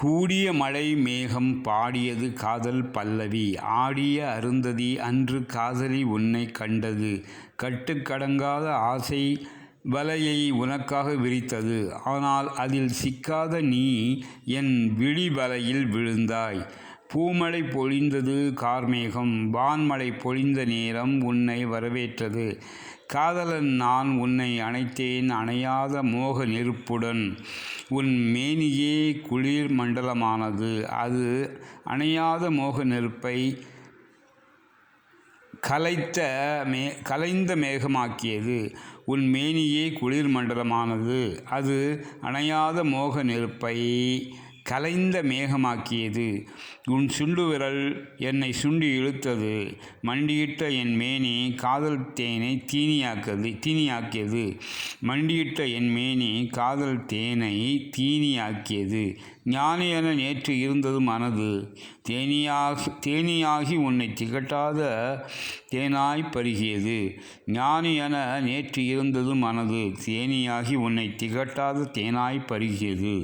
கூடிய மழை மேகம் பாடியது காதல் பல்லவி. ஆடிய அருந்ததி அன்று காதலி உன்னை கண்டது. கட்டுக்கடங்காத ஆசை வலையை உனக்காக விரித்தது. ஆனால் அதில் சிக்காத நீ என் விழி வலையில் விழுந்தாய். பூமழை பொழிந்தது கார்மேகம் வான்மழை பொழிந்த நேரம் உன்னை வரவேற்றது. காதலன் நான் உன்னை அணைத்தேன் அணையாத மோக நெருப்புடன். உன் மேனியே குளிர் மண்டலமானது அது அணையாத மோக நெருப்பை கலைத்த மே கலைந்த மேகமாக்கியது. உன் மேனியே குளிர் மண்டலமானது அது அணையாத மோக நெருப்பை கலைந்த மேகமாக்கியது. உன் சுண்டு விரல் என்னை சுண்டி இழுத்தது. மண்டியிட்ட என் மேனி காதல் தேனை தீனியாக்கது தீனியாக்கியது. மண்டியிட்ட என் மேனி காதல் தேனை தீனியாக்கியது. ஞானி என நேற்று இருந்தது மனது. தேனியாகி தேனியாகி உன்னை திகட்டாத தேனாய் பருகியது. ஞானி என நேற்று இருந்தது மனது. தேனியாகி உன்னை திகட்டாத தேனாய் பருகியது.